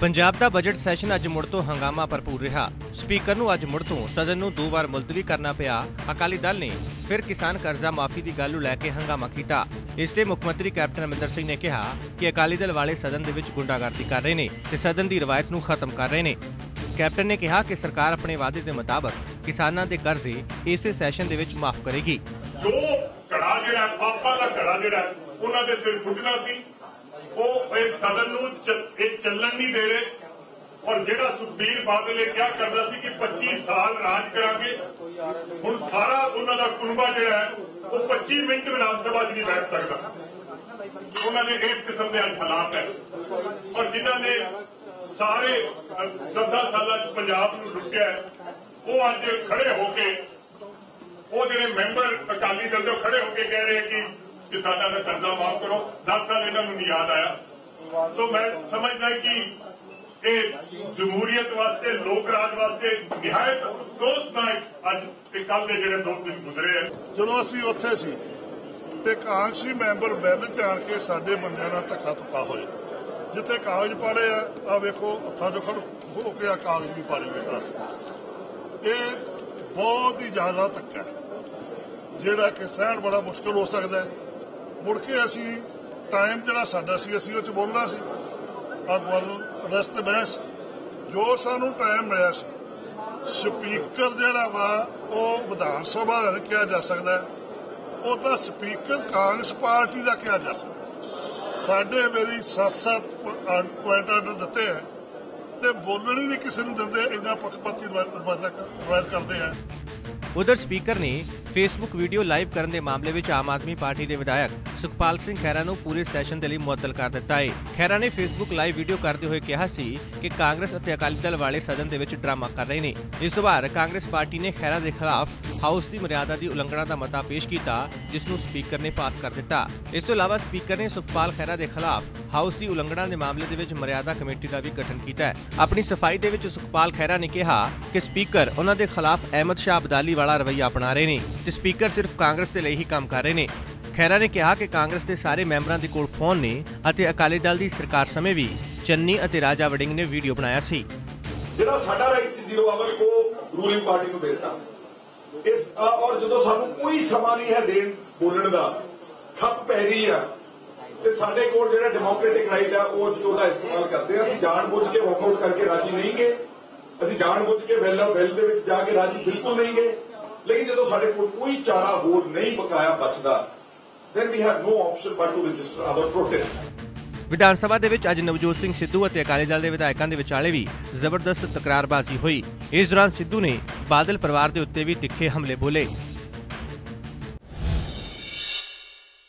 ਪੰਜਾਬ ਦਾ budget session ਅੱਜ ਮੁੜ ਤੋਂ ਹੰਗਾਮਾ ਭਰਪੂਰ ਰਿਹਾ। ਸਪੀਕਰ ਨੂੰ ਅੱਜ ਮੁੜ ਤੋਂ ਸਦਨ ਨੂੰ ਦੋ ਵਾਰ ਮੁਲਤਵੀ ਕਰਨਾ ਪਿਆ। ਅਕਾਲੀ ਦਲ ਨੇ ਫਿਰ ਕਿਸਾਨ ਕਰਜ਼ਾ ਮਾਫੀ ਦੀ ਗੱਲ ਨੂੰ ਲੈ ਕੇ ਹੰਗਾਮਾ ਕੀਤਾ। ਇਸ ਤੇ ਮੁੱਖ ਮੰਤਰੀ ਕੈਪਟਨ ਅਮਰਿੰਦਰ ਸਿੰਘ ਨੇ ਕਿਹਾ ਕਿ ਅਕਾਲੀ ਦਲ ਵਾਲੇ ਸਦਨ ਦੇ ਵਿੱਚ ਗੁੰਡਾਗਰਦੀ ਕਰ ਰਹੇ ਨੇ ਤੇ ਸਦਨ ਦੀ ਰਵਾਇਤ ਨੂੰ ਖਤਮ ਕਰ ਰਹੇ ਨੇ। ਕੈਪਟਨ ਨੇ ਕਿਹਾ ਕਿ ਸਰਕਾਰ ਆਪਣੇ ਵਾਅਦੇ ਦੇ ਮੁਤਾਬਕ ਕਿਸਾਨਾਂ ਦੇ ਕਰਜ਼ੇ ਇਸੇ ਸੈਸ਼ਨ ਦੇ ਵਿੱਚ ਮਾਫ ਕਰੇਗੀ। ਜੋ ਘੜਾ ਜਿਹੜਾ ਪਾਪਾ ਦਾ ਘੜਾ ਜਿਹੜਾ ਉਹਨਾਂ ਦੇ ਸਿਰ ਫੁੱਟਣਾ ਸੀ। ਉਹ ਇਸ ਸਦਨ ਨੂੰ ਇਹ ਚੱਲਣ ਨਹੀਂ ਦੇ ਰਹੇ। ਔਰ ਜਿਹੜਾ ਸੁਖਬੀਰ ਬਾਦਲ ਇਹ ਕਿਹਾ ਕਰਦਾ ਸੀ ਕਿ 25 ਸਾਲ ਰਾਜ ਕਰਾਂਗੇ। ਹੁਣ ਸਾਰਾ ਉਹਨਾਂ ਦਾ ਕੁਨਬਾ ਜਿਹੜਾ ਹੈ, ਉਹ 25 ਮਿੰਟ ਵਿਧਾਨ ਸਭਾ 'ਚ ਨਹੀਂ ਬੈਠ ਸਕਦਾ। ਉਹਨਾਂ ਦੇ ਇਸ ਕਿਸਮ ਦੇ ਅੱਜ ਹਾਲਾਤ ਹੈ। ਔਰ ਜਿਨ੍ਹਾਂ ਨੇ ਸਾਰੇ 10 ਸਾਲਾਂ 'ਚ ਪੰਜਾਬ ਨੂੰ ਲੁੱਟਿਆ ਉਹ ਅੱਜ ਖੜੇ ਹੋ ਕੇ, ਉਹ ਜਿਹੜੇ ਮੈਂਬਰ ਅਕਾਲੀ ਦਲ ਦੇ ਖੜੇ ਹੋ ਕੇ ਕਹਿ ਰਹੇ ਕਿ ਕਿਸਾਨਾਂ ਦਾ ਕਰਜ਼ਾ ਮਾਫ ਕਰੋ 10 ਸਾਲ ਇਹਨਾਂ ਨੂੰ ਨਹੀਂ ਯਾਦ ਆਇਆ। ਸੋ ਮੈਂ ਸਮਝਦਾ ਕਿ ਇਹ ਜਮਹੂਰੀਅਤ ਵਾਸਤੇ, ਲੋਕ ਰਾਜ ਵਾਸਤੇ ਨਿਹਾਇਤ ਅਫਸੋਸਨਾਕ ਅੱਜ ਤੇ ਕੱਲ ਦੇ ਜਿਹੜੇ ਦੋ ਦਿਨ ਗੁਜ਼ਰੇ ਹੈ ਜਦੋਂ ਅਸੀਂ ਉੱਥੇ ਸੀ ਤੇ ਕਾਂਗਰਸੀ ਮੈਂਬਰ ਬੈਲ ਚ ਆਣ ਕੇ ਸਾਡੇ ਬੰਦਿਆਂ ਨਾਲ ਧੱਕਾ ਧੁੱਕਾ ਹੋਇਆ। ਜਿੱਥੇ ਕਾਗਜ਼ ਪਾੜੇ ਆ ਆ ਵੇਖੋ, ਹੱਥਾਂ ਚੋਂ ਖੜ ਹੋ ਕੇ ਆ ਕਾਗਜ਼ ਵੀ ਪਾੜੇ ਗਏ ਇਹ ਬਹੁਤ ਹੀ ਜ਼ਿਆਦਾ ਧੱਕਾ ਜਿਹੜਾ ਕਿ ਸਹਿਣ ਬੜਾ ਮੁਸ਼ਕਲ ਹੋ ਸਕਦਾ ਹੈ। ਮੁੜ ਕੇ ਅਸੀਂ ਟਾਈਮ ਜਿਹੜਾ ਸਾਡਾ ਸੀ, ਅਸੀਂ ਉਹ ਚ ਬੋਲਣਾ ਸੀ। ਅਕਬਰ ਰਸਤੇ ਬਹਿਸ, ਜੋ ਸਾਨੂੰ ਟਾਈਮ ਮਿਲਿਆ ਸੀ। ਸਪੀਕਰ ਜਿਹੜਾ ਵਾ, ਉਹ ਵਿਧਾਨ ਸਭਾ ਦਾ ਕਿਹਾ ਜਾ ਸਕਦਾ। ਉਹ ਤਾਂ ਸਪੀਕਰ ਕਾਂਗਰਸ ਪਾਰਟੀ ਦਾ ਕਿਹਾ ਜਾ ਸਕਦਾ। ਸਾਡੇ ਮੇਰੀ ਸੱਤ-ਸੱਤ ਪੁਆਇੰਟ ਆਰਡਰ ਦਿੱਤੇ ਹੈ ਤੇ ਬੋਲਣ ਹੀ ਨਹੀਂ ਕਿਸੇ ਨੂੰ ਦਿੰਦੇ, ਇੰਨਾ ਪੱਖਪਾਤੀ ਰਵਾਇਤ ਰਵਾਇਤ ਕਰਦੇ ਆ। ਉਧਰ ਸਪੀਕਰ ਨੇ ਫੇਸਬੁੱਕ ਵੀਡੀਓ ਲਾਈਵ ਕਰਨ ਦੇ ਮਾਮਲੇ ਵਿੱਚ ਆਮ ਆਦਮੀ ਪਾਰਟੀ ਦੇ ਵਿਧਾਇਕ ਸੁਖਪਾਲ ਸਿੰਘ ਖਹਿਰਾ ਨੂੰ ਪੂਰੇ ਸੈਸ਼ਨ ਦੇ ਲਈ ਮੁਅੱਤਲ ਕਰ ਦਿੱਤਾ ਹੈ ਖਹਿਰਾ ਨੇ ਫੇਸਬੁੱਕ ਲਾਈਵ ਵੀਡੀਓ ਕਰਦੇ ਹੋਏ ਕਿਹਾ ਸੀ ਕਿ ਕਾਂਗਰਸ ਅਤੇ ਅਕਾਲੀ ਦਲ ਵਾਲੇ ਸਦਨ ਦੇ ਵਿੱਚ ਡਰਾਮਾ ਕਰ ਰਹੇ ਨੇ। ਇਸ ਤੋਂ ਬਾਅਦ ਕਾਂਗਰਸ ਪਾਰਟੀ ਨੇ ਖਹਿਰਾ ਦੇ ਖਿਲਾਫ ਹਾਊਸ ਦੀ ਮਰਿਆਦਾ ਦੀ ਉਲੰਘਣਾ ਦਾ ਮਤਾ ਪੇਸ਼ ਕੀਤਾ, ਜਿਸ ਨੂੰ ਸਪੀਕਰ ਨੇ ਪਾਸ ਕਰ ਦਿੱਤਾ। ਇਸ ਤੋਂ ਇਲਾਵਾ ਸਪੀਕਰ ਨੇ ਸੁਖਪਾਲ ਖਹਿਰਾ ਦੇ ਖਿਲਾਫ ਹਾਊਸ ਦੀ ਉਲੰਘਣਾ ਦੇ ਮਾਮਲੇ ਦੇ ਵਿੱਚ ਮਰਿਆਦਾ ਕਮੇਟੀ ਦਾ ਵੀ ਗਠਨ ਕੀਤਾ ਹੈ। ਆਪਣੀ ਸਫ਼ਾਈ ਦੇ ਵਿੱਚ ਸੁਖਪਾਲ ਖਹਿਰਾ ਨੇ ਕਿਹਾ ਕਿ ਸਪੀਕਰ ਉਹਨਾਂ ਦੇ ਖਿਲਾਫ ਅਹਿਮਦ ਸ਼ਾਹ ਅਬਦਾਲੀ ਵਾਲਾ ਰਵੱਈਆ ਅਪਣਾ ਰਹੇ ਨੇ ਤੇ ਸਪੀਕਰ ਸਿਰਫ ਕਾਂਗਰਸ ਦੇ ਲਈ ਹੀ ਕੰਮ ਕਰ ਰਹੇ ਨੇ। ਖਹਿਰਾ ਨੇ ਕਿਹਾ ਕਿ ਕਾਂਗਰਸ ਦੇ ਸਾਰੇ ਮੈਂਬਰਾਂ ਦੇ ਕੋਲ ਫੋਨ ਨੇ ਅਤੇ ਅਕਾਲੀ ਦਲ ਦੀ ਸਰਕਾਰ ਸਮੇਂ ਵੀ ਚੰਨੀ ਅਤੇ ਰਾਜਾ ਵੜਿੰਗ ਨੇ ਵੀਡੀਓ ਬਣਾਇਆ ਸੀ। ਜਿਹੜਾ ਸਾਡਾ ਰਾਈਟ ਸੀ ਜ਼ੀਰੋ ਆਵਰ ਉਹ ਰੂਲਿੰਗ ਪਾਰਟੀ ਨੂੰ ਦੇ ਇਸ ਔਰ ਜਦੋਂ ਸਾਨੂੰ ਕੋਈ ਸਮਾਂ ਨਹੀਂ ਹੈ ਦੇਣ ਬੋਲਣ ਦਾ, ਖੱਪ ਪੈ ਰਹੀ ਆ। ਤੇ ਸਾਡੇ ਕੋਲ ਜਿਹੜਾ ਡੈਮੋਕ੍ਰੈਟਿਕ ਰਾਈਟ ਆ, ਉਹ ਅਸੀਂ ਉਹਦਾ ਇਸਤੇਮਾਲ ਕਰਦੇ ਆ। ਅਸੀਂ ਜਾਣਬੁੱਝ ਕੇ ਵਾਕਆਊਟ ਕਰਕੇ ਰਾਜੀ ਨਹੀਂ ਗਏ। ਅਸੀਂ ਜਾਣਬੁੱਝ ਕੇ ਵੈਲ ਵੈਲ ਦੇ ਵਿੱਚ ਜਾ ਕੇ ਰਾਜੀ ਬਿਲਕੁਲ ਨਹੀਂ ਗਏ। ਲੇਕਿਨ ਜਦੋਂ ਸਾਡੇ ਕੋਲ ਕੋਈ ਚਾਰਾ ਹੋਰ ਨਹੀਂ ਬਕਾਇਆ ਬਚਦਾ, then we have no option but to register our protest. ਵਿਧਾਨ ਸਭਾ ਦੇ ਵਿੱਚ ਅੱਜ ਨਵਜੋਤ ਸਿੰਘ ਸਿੱਧੂ ਅਤੇ ਅਕਾਲੀ ਦਲ ਦੇ ਵਿਧਾਇਕਾਂ ਦੇ ਵਿਚਾਲੇ ਵੀ ਜ਼ਬਰਦਸਤ ਤਕਰਾਰਬਾਜ਼ੀ ਹੋਈ। ਇਸ ਦੌਰਾਨ ਸਿੱਧੂ ਨੇ ਬਾਦਲ ਪਰਿਵਾਰ ਦੇ ਉੱਤੇ ਵੀ ਤਿੱਖੇ ਹਮਲੇ ਬੋਲੇ।